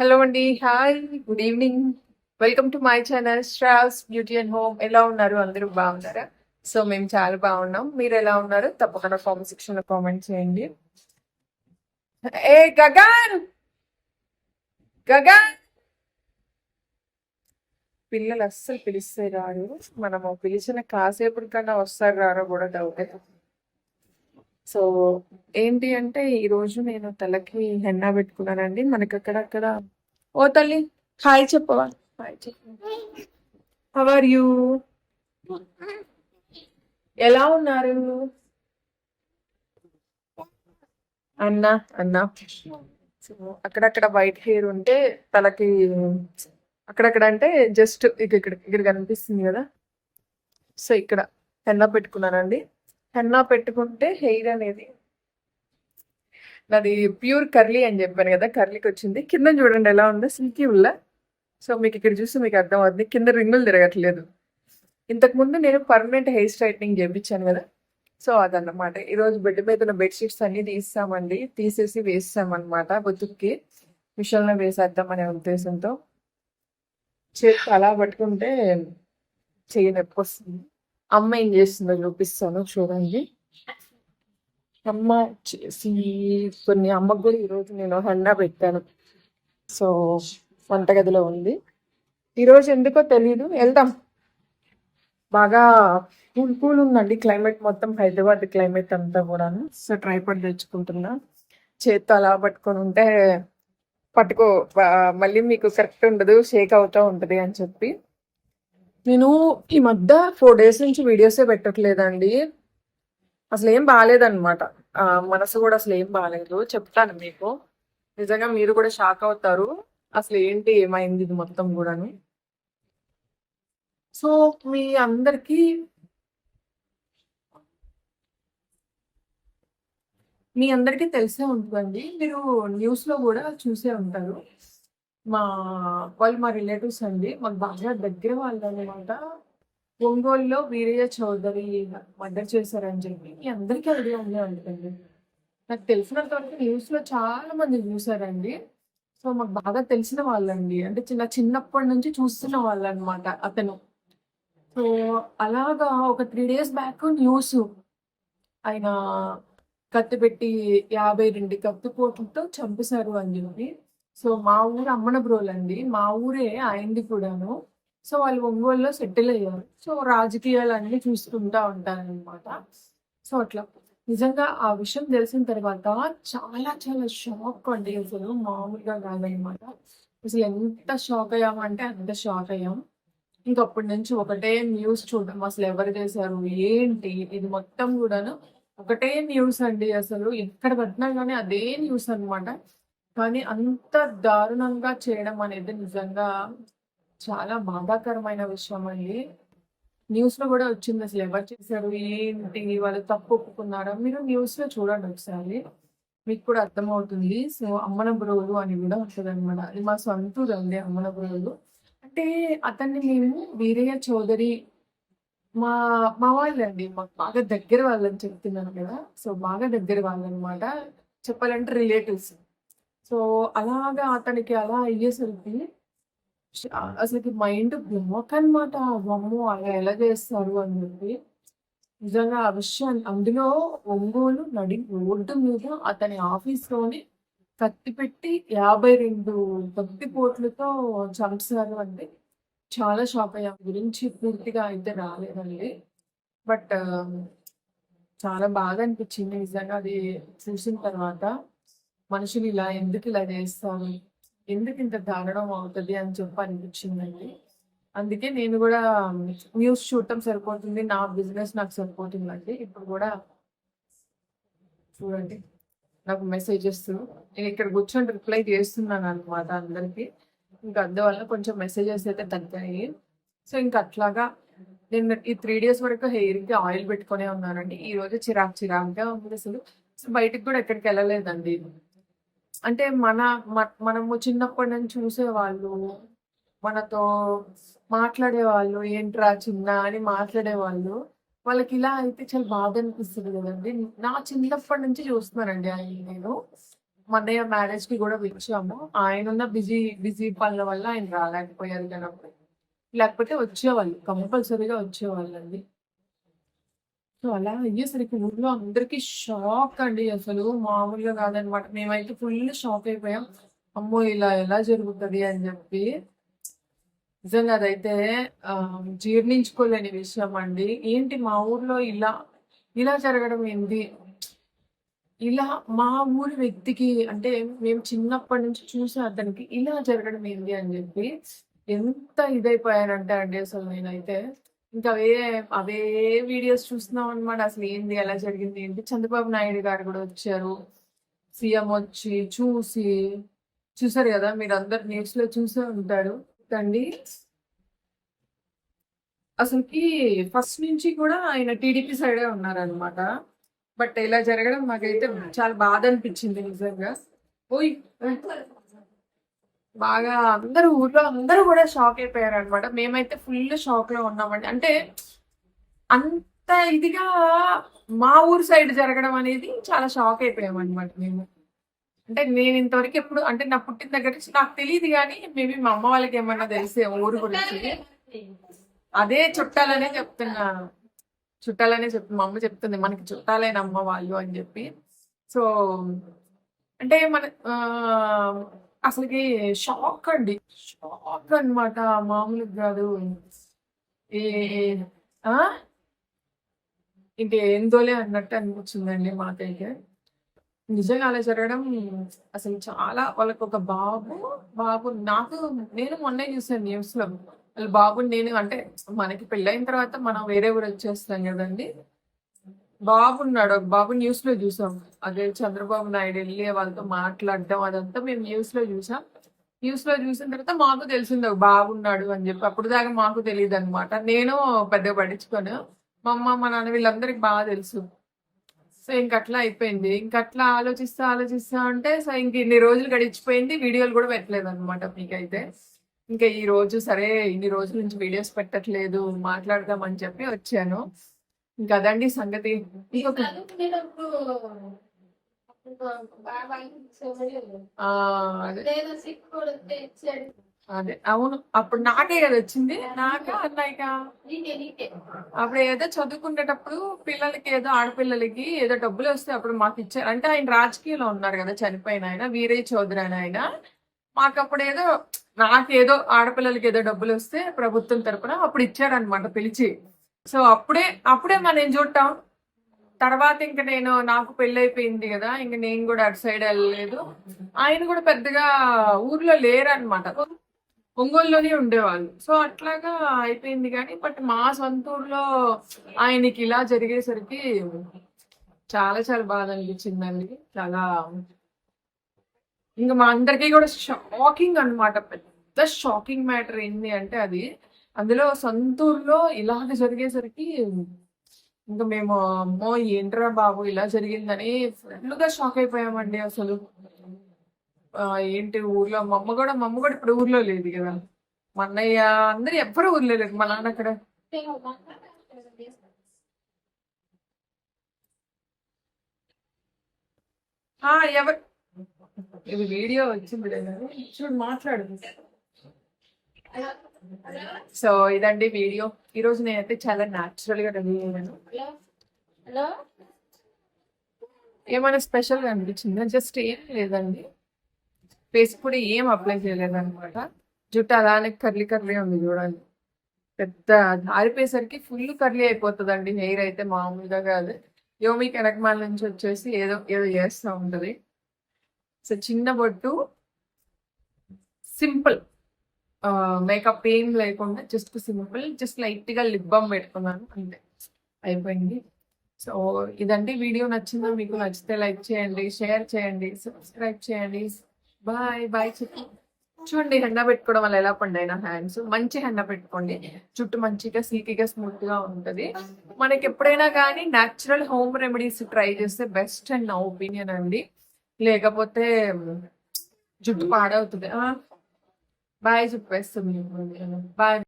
Hello అండి hi good evening welcome to my channel straws beauty and home ఎలా ఉన్నారు అందరూ బాగున్నారా సో మేము చాలా బాగున్నాం. మీరు ఎలా ఉన్నారు? తప్పకుండా కామెంట్ సెక్షన్లో కామెంట్ చేయండి. ఏ గగన్! గగన్! పిల్లలు అస్సలు పిలిస్తే రాడు మనము పిలిచిన కాసేపటి కన్నా వస్తారు రారో కూడా డౌట్ సో ఏంటి అంటే ఈ రోజు నేను తలకి హెన్నా పెట్టుకున్నానండి. మనకి అక్కడక్కడ ఓ తల్లి హాయ్ చెప్పవా? హాయ్ చెప్పు. హవ్ ఆర్ యూ ఎలా ఉన్నారు? అన్నా అన్నా. సో అక్కడక్కడ వైట్ హెయిర్ ఉంటే తలకి అక్కడక్కడ అంటే జస్ట్ ఇక్కడ ఇక్కడ కనిపిస్తుంది కదా. సో ఇక్కడ హెన్నా పెట్టుకున్నానండి. హెన్నా పెట్టుకుంటే హెయిర్ అనేది నాది ప్యూర్ కర్లీ అని చెప్పాను కదా కర్లీకి వచ్చింది. కింద చూడండి ఎలా ఉందో సిల్కీ ఉల్ల సో మీకు ఇక్కడ చూస్తే మీకు అర్థం అవుతుంది కింద రింగులు తిరగట్లేదు. ఇంతకుముందు నేను పర్మనెంట్ హెయిర్ స్ట్రైట్నింగ్ చేయించాను కదా. సో అదన్నమాట. ఈరోజు బెడ్ మీద ఉన్న బెడ్షీట్స్ అన్ని తీస్తామండి. తీసేసి వేస్తామన్నమాట బతుక్కి మిషన్లో వేసేద్దాం అనే ఉద్దేశంతో. చేతి అలా పట్టుకుంటే చెయ్యి నొప్పి వస్తుంది. అమ్మ ఏం చేస్తుందో చూపిస్తాను చూడండి. అమ్మ చేసి కొన్ని అమ్మకు కూడా ఈరోజు నేను హెన్నా పెట్టాను. సో వంటగదిలో ఉంది. ఈరోజు ఎందుకో తెలీదు. వెళ్దాం. బాగా కూల్ కూల్ ఉందండి క్లైమేట్ మొత్తం హైదరాబాద్ క్లైమేట్ అంతా కూడాను. సో ట్రైపాడ్ తెచ్చుకుంటున్నా. చేత్తో అలా పట్టుకొని ఉంటే పట్టుకో మళ్ళీ మీకు కరెక్ట్ ఉండదు షేక్ అవుతూ ఉంటుంది అని చెప్పి. నేను ఈ మధ్య ఫోర్ డేస్ నుంచి వీడియోసే పెట్టట్లేదండి. అసలు ఏం బాగాలేదన్నమాట మనసు కూడా అసలు ఏం బాగాలేదు చెప్తాను మీకు. నిజంగా మీరు కూడా షాక్ అవుతారు. అసలు ఏంటి ఏమైంది ఇది మొత్తం కూడాను? సో మీ అందరికీ మీ అందరికీ తెలిసే ఉంటుందండి. మీరు న్యూస్లో కూడా చూసే ఉంటారు. మా వాళ్ళు మా రిలేటివ్స్ అండి. మాకు బాగా దగ్గర వాళ్ళు అనమాట ఒంగోలులో వీరయ్య చౌదరి మర్డర్ చేశారని చెప్పి మీ అందరికీ ఐడియా ఉండే ఉంటుంది నాకు తెలిసినంత వరకు న్యూస్లో చాలా మంది చూసారండి సో మాకు బాగా తెలిసిన వాళ్ళండి. అంటే చిన్న చిన్నప్పటి నుంచి చూస్తున్న వాళ్ళు అనమాట అతను. సో అలాగా ఒక త్రీ డేస్ బ్యాక్ న్యూస్. ఆయన కత్తి పెట్టి యాభై రెండు కత్తిపోటుతో చంపేశారు అని చెప్పి. సో మా ఊరు అమ్మనబ్రోలు అండి మా ఊరే అయింది కూడాను. సో వాళ్ళు ఒంగోలులో సెటిల్ అయ్యారు. సో రాజకీయాలు అన్ని చూసుకుంటా ఉంటారనమాట సో అట్లా నిజంగా ఆ విషయం తెలిసిన తర్వాత చాలా చాలా షాక్ అండి అసలు మామూలుగా కాదనమాట అసలు ఎంత షాక్ అయ్యామంటే అంత షాక్ అయ్యాం. ఇంకా అప్పటి నుంచి ఒకటే న్యూస్ చూడడం అసలు ఎవరు చేశారు ఏంటి? ఇది మొత్తం కూడాను ఒకటే న్యూస్ అండి అసలు. ఎక్కడ పట్టినా కానీ అదే న్యూస్ అన్నమాట. కానీ అంత దారుణంగా చేయడం అనేది నిజంగా చాలా బాధాకరమైన విషయం అండి. న్యూస్లో కూడా వచ్చింది అసలు ఎవరు చేశారు ఏంటి వాళ్ళు తప్పు ఒప్పుకున్నారా? మీరు న్యూస్లో చూడండి ఒకసారి. మీకు కూడా అర్థమవుతుంది. సో అమ్మన బ్రోలు అని కూడా ఉంటుంది అనమాట అది మా సొంతూరు అండి అమ్మన బ్రోలు అంటే అతన్ని మేము వీరయ్య చౌదరి మా మా వాళ్ళండి. మాకు బాగా దగ్గర వాళ్ళని చెప్తున్నాను కదా. సో బాగా దగ్గర వాళ్ళు అనమాట చెప్పాలంటే రిలేటివ్స్. సో అలాగా అతనికి అలా అయ్యేసరికి అసలుకి మైండ్ బ్లాక్ అనమాట అమ్మో అలా ఎలా చేస్తారు అని చెప్పి. నిజంగా ఆ విషయాన్ని అందులో ఒంగోలు నడి రోడ్డు మీద అతని ఆఫీస్లోని కత్తి పెట్టి యాభై రెండు పోట్లతో చంపేశారు అంటే చాలా షాక్ అయ్యాం. గురించి పూర్తిగా అయితే రాలేదండి. బట్ చాలా బాగా అనిపించింది నిజంగా అది చూసిన తర్వాత. మనుషులు ఇలా ఎందుకు ఇలా చేస్తారు? ఎందుకు ఇంత దారుణం అవుతుంది అని చెప్పి అనిపించిందండి. అందుకే నేను కూడా న్యూస్ చూడటం సరిపోతుంది నా బిజినెస్ నాకు సరిపోతుందండి. ఇప్పుడు కూడా చూడండి నాకు మెసేజెస్ నేను ఇక్కడ కూర్చొని రిప్లై చేస్తున్నాను అనమాట అందరికి. ఇంకా అందువల్ల కొంచెం మెసేజెస్ అయితే తగ్గాయి. సో ఇంకా అట్లాగా నేను ఈ త్రీ డేస్ వరకు హెయిర్కి ఆయిల్ పెట్టుకునే ఉన్నానండి. ఈ రోజు చిరాకు చిరాకుగా ఉంది అసలు. సో బయటకు కూడా ఎక్కడికి వెళ్ళలేదండి. అంటే మన మనము చిన్నప్పటి నుంచి చూసేవాళ్ళు మనతో మాట్లాడేవాళ్ళు ఏంట్రా చిన్న అని మాట్లాడేవాళ్ళు వాళ్ళకి ఇలా అయితే చాలా బాధ అనిపిస్తుంది కదండి. నా చిన్నప్పటి నుంచి చూస్తున్నానండి ఆయన నేను. మా మ్యారేజ్కి కూడా వచ్చాము ఆయన ఉన్న బిజీ బిజీ పనుల వల్ల ఆయన రాలేకపోయారు కనుక లేకపోతే వచ్చేవాళ్ళు కంపల్సరీగా వచ్చేవాళ్ళండి. సో అలా అయ్యేసరికి ఊర్లో అందరికీ షాక్ అండి అసలు. మామూలుగా కాదనమాట. మేమైతే ఫుల్ షాక్ అయిపోయాం. అమ్మో ఇలా ఎలా జరుగుతుంది అని చెప్పి. నిజంగా అదైతే జీర్ణించుకోలేని విషయం అండి. ఏంటి మా ఊర్లో ఇలా ఇలా జరగడం ఏంటి? ఇలా మా ఊరి వ్యక్తికి అంటే మేము చిన్నప్పటి నుంచి చూసే అతనికి ఇలా జరగడం ఏంటి అని చెప్పి ఎంత ఇదైపోయానంటే అండి అసలు నేనైతే. ఇంకా అవే అవే వీడియోస్ చూస్తున్నాం అనమాట అసలు ఏంది ఎలా జరిగింది ఏంటి? చంద్రబాబు నాయుడు గారు కూడా వచ్చారు. సీఎం వచ్చి చూసి చూసారు కదా మీరు అందరు న్యూస్లో చూసే ఉంటారు. అండి అసలుకి ఫస్ట్ నుంచి కూడా ఆయన టీడీపీ సైడే ఉన్నారనమాట బట్ ఇలా జరగడం మాకైతే చాలా బాధ అనిపించింది నిజంగా. ఓయ్ బాగా అందరూ ఊర్లో అందరూ కూడా షాక్ అయిపోయారు అనమాట మేమైతే ఫుల్ షాక్లో ఉన్నామండి. అంటే అంత ఇదిగా మా ఊరు సైడ్ జరగడం అనేది చాలా షాక్ అయిపోయాం అనమాట మేము. అంటే నేను ఇంతవరకు ఎప్పుడు అంటే నా పుట్టిన దగ్గర నుంచి నాకు తెలియదు కానీ మేబీ మా అమ్మ వాళ్ళకి ఏమన్నా తెలిసే ఊరు గురించి. అదే చుట్టాలనే చెప్తున్నా చుట్టాలనే చెప్పి మా అమ్మ చెప్తుంది మనకి చుట్టాలైన అమ్మ వాళ్ళు అని చెప్పి. సో అంటే మన అసలుకి షాక్ అండి. షాక్ అన్నమాట మామూలుగా కాదు. ఏ ఆ? ఏందోలే అన్నట్టు అనిపించిందండి మాకైతే. నిజంగా అలా జరగడం అసలు చాలా వాళ్ళకి ఒక బాబు బాబు నాకు నేను మొన్నే చూసాను న్యూస్లో వాళ్ళ బాబు నేను అంటే మనకి పెళ్ళైన తర్వాత మనం వేరే ఊరు వచ్చేస్తాం కదండి. బాబు ఉన్నాడు ఒక బాబు న్యూస్లో చూసాం. అదే చంద్రబాబు నాయుడు వెళ్ళి వాళ్ళతో మాట్లాడడం అదంతా మేము న్యూస్లో చూసాం. న్యూస్లో చూసిన తర్వాత మాకు తెలిసింది ఒక బాబు ఉన్నాడు అని చెప్పి అప్పుడు దాకా మాకు తెలియదు అనమాట నేను పెద్దగా పట్టించుకోను. మా అమ్మ మా నాన్న వీళ్ళందరికి బాగా తెలుసు. సో ఇంక అట్లా అయిపోయింది. ఇంక అట్లా ఆలోచిస్తా ఆలోచిస్తా అంటే సో ఇంక ఇన్ని రోజులు గడిచిపోయింది. వీడియోలు కూడా పెట్టలేదు అనమాట మీకైతే. ఇంకా ఈ రోజు సరే ఇన్ని రోజుల నుంచి వీడియోస్ పెట్టట్లేదు మాట్లాడదామని చెప్పి వచ్చాను. ఇంకా అదండి సంగతి అదే. అవును. అప్పుడు నాకే కదా వచ్చింది. నాకే అన్నయ్య నీకే నీకే. అప్పుడు ఏదో చదువుకునేటప్పుడు పిల్లలకి ఏదో ఆడపిల్లలకి ఏదో డబ్బులు వస్తే అప్పుడు మాకు ఇచ్చారు. అంటే ఆయన రాజకీయంలో ఉన్నారు కదా చనిపోయిన ఆయన వీరయ్య చౌదరి అని ఆయన. మాకు అప్పుడు ఏదో నాకేదో ఆడపిల్లలకి ఏదో డబ్బులు వస్తే ప్రభుత్వం తరపున అప్పుడు ఇచ్చారనమాట పిలిచి. సో అప్పుడే అప్పుడే మనం చూడటం. తర్వాత ఇంక నేను నాకు పెళ్ళి అయిపోయింది కదా ఇంక నేను కూడా అటు సైడ్ వెళ్ళలేదు. ఆయన కూడా పెద్దగా ఊర్లో లేరనమాట ఒంగోలులోనే ఉండేవాళ్ళు. సో అట్లాగా అయిపోయింది కానీ బట్ మా సొంత ఊర్లో ఆయనకి ఇలా జరిగేసరికి చాలా చాలా బాధ అనిపించిందండి. చాలా ఇంకా మా అందరికీ కూడా షాకింగ్ అన్నమాట. పెద్ద షాకింగ్ మ్యాటర్ ఏంటి అంటే అది అందులో సొంత ఊర్లో ఇలాగ జరిగేసరికి ఇంకా మేము అమ్మో ఏంట్రా బాబు ఇలా జరిగిందని ఫుల్గా షాక్ అయిపోయామండి అసలు. ఏంటి ఊర్లో మా అమ్మ కూడా మా అమ్మ కూడా ఇప్పుడు ఊర్లో లేదు కదా. మా అన్నయ్య అందరు ఎవ్వరు ఊర్లో లేదు మా నాన్న అక్కడ ఎవరు? ఇది వీడియో వచ్చింది చూడు మాట్లాడు. సో ఇదండి వీడియో. ఈ రోజు నేనైతే చాలా న్యాచురల్గా రెడీ అయ్యాను. ఏమైనా స్పెషల్గా అనిపించిందా? జస్ట్ ఏం లేదండి. ఫేస్ కూడా ఏం అప్లై చేయలేదు అనమాట జుట్టు అలానే కర్లీ కర్లీ ఉంది చూడండి. పెద్ద ఆరిపోయేసరికి ఫుల్ కర్లీ అయిపోతుందండి. హెయిర్ అయితే మామూలుగా కాదు. యోమి వెనకమాల నుంచి వచ్చేసి ఏదో ఏదో చేస్తూ ఉంటది. సో చిన్న బొట్టు సింపుల్ మేకప్ ఏం లేకుండా జస్ట్ సింపుల్ జస్ట్ లైట్గా లిప్ బామ్ పెట్టుకున్నాను అంతే. అయిపోయింది. సో ఇదండి. వీడియో నచ్చిందో? మీకు నచ్చితే లైక్ చేయండి షేర్ చేయండి సబ్స్క్రైబ్ చేయండి. బాయ్ బాయ్ చెప్పు. చూడండి హెండ పెట్టుకోవడం వల్ల ఎలా పండాయి హ్యాండ్స్? మంచి హెండ పెట్టుకోండి. జుట్టు మంచిగా సిల్కీగా స్మూత్గా ఉంటది. మనకి ఎప్పుడైనా కానీ న్యాచురల్ హోమ్ రెమెడీస్ ట్రై చేస్తే బెస్ట్ అండ్ నా ఒపీనియన్ అండి. లేకపోతే జుట్టు పాడవుతుంది. బాయ్ చెప్పేస్తుంది బాయ్